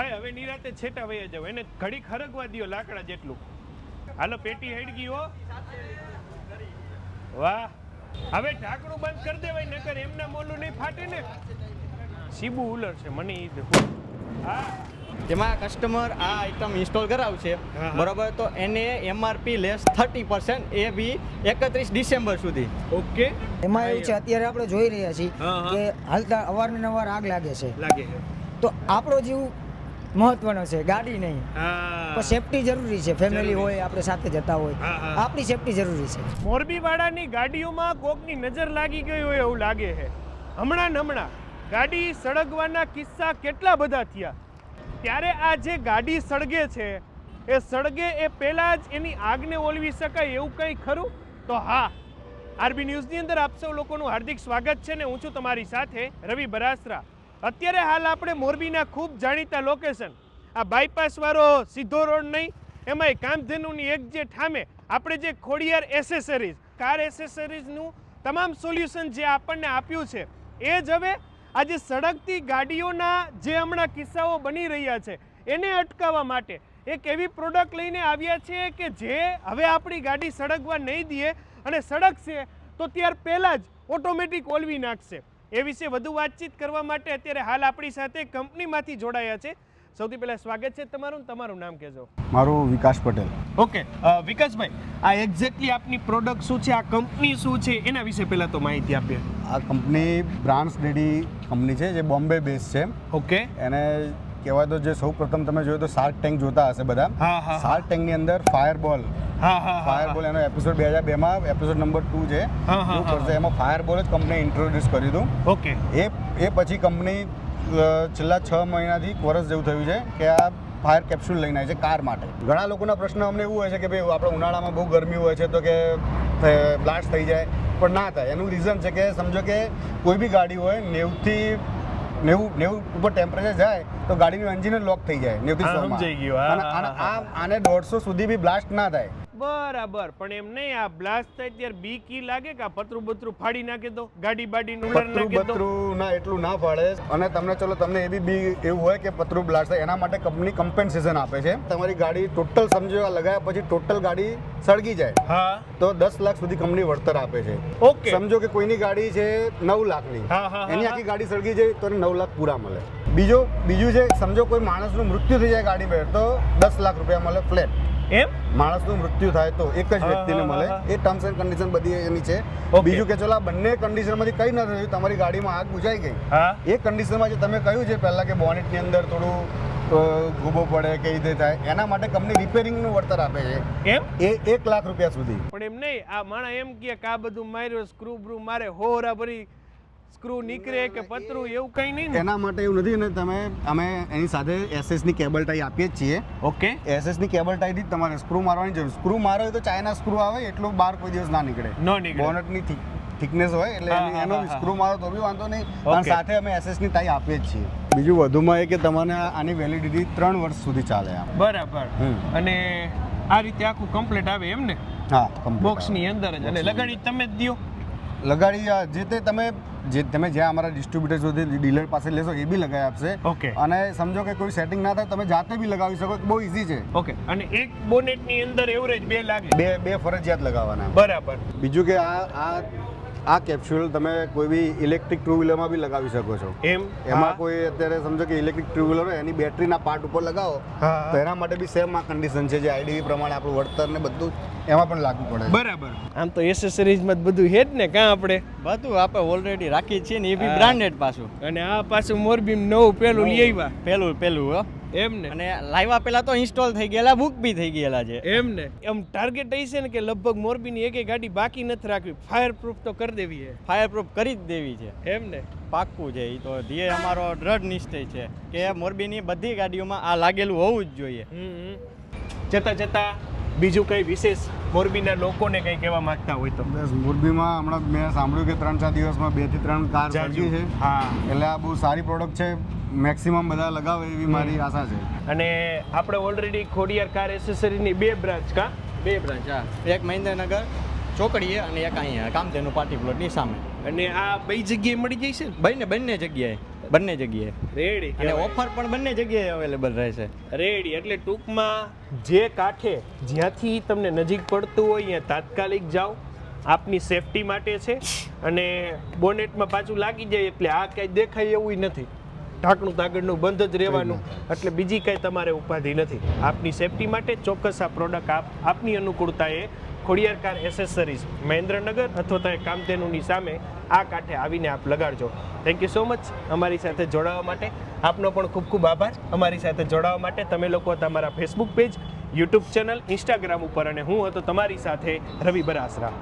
હા હવે નિરાતે છેટા વયા જાવ એને ઘડી ખરગવા દ્યો લાકડા જેટલું. હાલો પેટી હેડ ગઈ હો. વાહ. હવે ઢાંકણું બંધ કરી દેવાય નકર એમના મોલું નહીં ફાટે ને. સીબુ ઉલર છે મને ઈ હા. જેમાં કસ્ટમર આ આઇટમ ઇન્સ્ટોલ કરાવશે બરાબર બરોબર? તો એને એમઆરપી લેસ થર્ટી પર્સન્ટ એ બી એકત્રીસ ડિસેમ્બર સુધી. ઓકે. એમાં એવું છે અત્યારે આપણે જોઈ રહ્યા છીએ. કે હાલતા અવારનવાર આગ લાગે છે. લાગે છે. તો આપણો જીવ મહત્વનો છે ગાડી નહીં. પણ સેફટી જરૂરી છે ફેમિલી હોય આપણે સાથે જતા હોય. આપણી સેફટી જરૂરી છે. મોરબી વાળાની ગાડીઓમાં કોકની નજર લાગી ગઈ હોય એવું લાગે છે. હમણાં હમણાં ગાડી સળગવાના કિસ્સા કેટલા બધા થયા? ત્યારે આ જે ગાડી સળગે છે એ સળગે એ પહેલાં જ એની આગને ઓલવી શકાય એવું કંઈ ખરું? તો હા. આરબી ન્યૂઝની અંદર આપ સૌ લોકોનું હાર્દિક સ્વાગત છે ને હું છું તમારી સાથે રવિ બરાસરા. અત્યારે હાલ આપણે મોરબીના ખૂબ જાણીતા લોકેશન આ બાયપાસવાળો સીધો રોડ નહીં, એમાંય કામધેનુની એક જે ઠામે આપણે જે ખોડિયાર એસેસરીઝ કાર એસેસરીઝનું તમામ સોલ્યુશન જે આપણને આપ્યું છે, એ જ હવે આજે સળગતી ગાડીઓના જે હમણાં કિસ્સાઓ બની રહ્યા છે, એને અટકાવવા માટે એક એવી પ્રોડક્ટ લઈને આવ્યા છે કે જે હવે આપણી ગાડી સળગવા નહીં દે અને સળગશે તો ત્યાર પહેલાં જ ઓટોમેટિક ઓલવી નાખશે. એ વિશે વધુ વાતચીત કરવા માટે અત્યારે હાલ આપણી સાથે કંપનીમાંથી જોડાયા છે. સૌથી પહેલાં સ્વાગત છે તમારું તમારું નામ કહેજો. મારું વિકાસ પટેલ. ઓકે વિકાસભાઈ આ એક્ઝેક્ટલી આપની પ્રોડક્ટ શું છે આ કંપની શું છે એના વિશે પહેલાં તો માહિતી આપીએ. આ કંપની બ્રાન્ડ્સ ડેડી કંપની છે જે બોમ્બે બેઝ છે. ઓકે. એને કહેવાય તો જે સૌ પ્રથમ તમે જોયું તો શાર્ક ટેન્ક જોતા હશે બધા. શાર્ક ટેન્કની અંદર ફાયરબોલ. બોલ ફાયરબોલ એનો એપિસોડ બે હજાર બેમાં એપિસોડ નંબર ટુ છે. એમાં ફાયર બોલ ફાયરબોલ જ કંપની ઇન્ટ્રોડ્યુસ કર્યું હતું ઓકે. એ એ પછી કંપની છેલ્લા છ મહિનાથી વર્ષ જેવું થયું છે કે આ ફાયર કેપ્સ્યુલ લઈને આવે છે કાર માટે. ઘણા લોકોના પ્રશ્ન અમને એવું હોય છે કે ભાઈ આપણે ઉનાળામાં બહુ ગરમી હોય છે તો કે બ્લાસ્ટ થઈ જાય. પણ ના થાય. એનું રીઝન છે કે સમજો કે કોઈ બી ગાડી હોય નેવથી નેવું નેવું ઉપર ટેમ્પરેચર જાય તો ગાડીનું એન્જિન લોક થઈ જાય નેવું સોમાં સમજાઈ ગયું. આને દોઢસો સુધી બી બ્લાસ્ટ ના થાય. બરાબર. પણ એમ નહીં આ બ્લાસ્ટ થાય ત્યારે બી કી લાગે કે આ પતરું બતરું ફાડી નાખે તો? ગાડી બાડી પતરું નાખે તો? બતરું ના એટલું ના ફાડે. અને તમને ચલો તમને એવી બી એવું હોય કે પતરું બ્લાસ્ટ થાય એના માટે કંપની કમ્પેન્સેશન આપે છે. તમારી ગાડી ટોટલ સમજો લગાવ્યા પછી ટોટલ ગાડી સળગી જાય. હા. તો દસ લાખ સુધી કંપની વળતર આપે છે. ઓકે સમજો કે કોઈની ગાડી છે નવ લાખની. એની. આખી ગાડી સળગી જાય તો નવ લાખ પૂરા મળે. બીજો બીજું છે સમજો કોઈ માણસનું મૃત્યુ થઈ જાય ગાડી પર તો દસ લાખ રૂપિયા મળે ફ્લેટ એમ? માણસનું મૃત્યુ થાય તો એક જ વ્યક્તિને મળે. એ ટર્મ્સ એન્ડ કન્ડિશન બધી એની છે. બીજું કે ચલો આ બંને કન્ડિશનમાંથી કઈ ન થયું તમારી ગાડીમાં આગ બુજાઈ ગઈ. એ કન્ડિશનમાં જે તમે કહ્યું છે પહેલાં કે બોનેટની અંદર થોડું ગુબો પડે કે રીતે થાય એના માટે કંપની રિપેરિંગનું વળતર આપે છે. એમ? એ એક લાખ રૂપિયા સુધી. પણ એમ નહીં આ માણા એમ કહે કે આ બધું માર્યો સ્ક્રૂ બ્રુ મારે હોરા ભરી સ્ક્રૂ નીકળે કે પતરું એવું કંઈ નહીં એના માટે એવું નથી ને તમે અમે એની સાથે એસએસની કેબલ ટાઈ આપીએ જ છીએ. ઓકે. એસએસની કેબલ ટાઈથી તમારે સ્ક્રૂ મારવાની જરૂર. સ્ક્રૂ મારો તો ચાઇના સ્ક્રૂ આવે એટલું બહાર કોઈ દિવસ ના નીકળે. નો નીકળે. બોનટની થિકનેસ હોય એટલે એની-. સ્ક્રૂ મારો તો બી વાંધો નહીં. પણ સાથે અમે એસએસની ટાઈ આપીએ જ છીએ. બીજું વધુમાં એ કે તમને આની વેલિડિટી ત્રણ વર્ષ સુધી ચાલે આમ બરાબર. અને આ રીતે આખું કમ્પ્લીટ આવે એમ ને? હા બોક્સની અંદર જ. અને લગાડી તમે જ દ્યો. લગાડી જે તે તમે જે તમે જ્યાં અમારા ડિસ્ટ્રીબ્યુટર સુધી ડીલર પાસે લેશો એ બી લગાવી આપશે. ઓકે. અને સમજો કે કોઈ સેટિંગ ના થાય તમે જાતે બી લગાવી શકો. બહુ ઈઝી છે. ઓકે. અને એક બોનેટની અંદર એવરેજ બે લાગે? બે બે ફરજિયાત લગાવવાના. બરાબર. બીજું કે આ આ આ કેપ્સ્યુલ તમે કોઈ બી ઇલેક્ટ્રિક ટુ વ્હીલરમાં બી લગાવી શકો છો. એમ? એમાં કોઈ અત્યારે સમજો કે ઇલેક્ટ્રિક ટુ વ્હીલર હોય એની બેટરીના પાર્ટ ઉપર લગાવો તો એના માટે બી સેમ આ કન્ડિશન છે જે આઈડીવી પ્રમાણે આપણું વળતર ને બધું એમાં પણ લાગુ પડે બરાબર. આમ તો એસેસરીઝમાં જ બધું હેડ ને કાં આપણે? બધું આપણે ઓલરેડી રાખી છે છીએ ને એ બી બ્રાન્ડેડ પાછું. અને આ પાછું મોરબી નવું પેલું લઈ આવ્યા. પેલું પેલું હો. એમ ને? અને લાવ્યા પહેલા તો ઇન્સ્ટોલ થઈ ગયેલા બુક બી થઈ ગયેલા છે. એમ ને? એમ ટાર્ગેટ એ છે ને કે લગભગ મોરબીની એક એક ગાડી બાકી નથી રાખવી. ફાયર પ્રૂફ તો કરી દેવી છે. ફાયર પ્રૂફ કરી જ દેવી છે. એમ ને? પાક્કું છે એ તો ધીએ અમારો દ્રઢ નિશ્ચય છે કે મોરબીની બધી ગાડીઓમાં આ લાગેલું હોવું જ જોઈએ. હમ. જતા જતા બીજું કઈ વિશેષ મોરબીના લોકોને કંઈ કહેવા માંગતા હોય તો? બસ મોરબીમાં હમણાં મેં સાંભળ્યું કે ત્રણ ચાર દિવસમાં બેથી ત્રણ કાર. સર્જી છે. હા. એટલે આ બહુ સારી પ્રોડક્ટ છે. મેક્સિમમ બધા લગાવે એવી મારી આશા છે. અને આપણે ઓલરેડી ખોડિયાર કાર એસેસરીની બે બ્રાન્ચ કા? બે બ્રાન્ચ હા. એક મહેન્દ્રનગર ચોકડીએ અને એક અહીંયા કામધેનુ પાર્ટી પ્લોટની સામે. અને આ બે જગ્યાએ મળી જાય છે? ને બંને બંને જગ્યાએ. બંને જગ્યાએ. રેડી અને ઓફર પણ બંને જગ્યાએ અવેલેબલ રહેશે. રેડી એટલે ટૂંકમાં જે કાંઠે જ્યાંથી તમને નજીક પડતું હોય ત્યાં તાત્કાલિક જાઓ. આપની સેફટી માટે છે. અને બોનેટમાં પાછું લાગી જાય એટલે આ કાંઈ દેખાય એવું નથી. ઢાંકણું તાગડનું બંધ જ રહેવાનું. એટલે બીજી કાંઈ તમારે ઉપાધિ નથી. આપની સેફટી માટે ચોક્કસ આ પ્રોડક્ટ આપ આપની અનુકૂળતાએ ખોડિયાર કાર એસેસરીઝ મહેન્દ્રનગર અથવા તો કામતેનુની સામે આ કાંઠે આવીને આપ લગાડજો. થેન્ક યુ સો મચ અમારી સાથે જોડાવા માટે. આપનો પણ ખૂબ ખૂબ આભાર. અમારી સાથે જોડાવા માટે તમે લોકો તમારા Facebook page YouTube channel Instagram ઉપર અને હું હતો તમારી સાથે રવિ બરાસરા.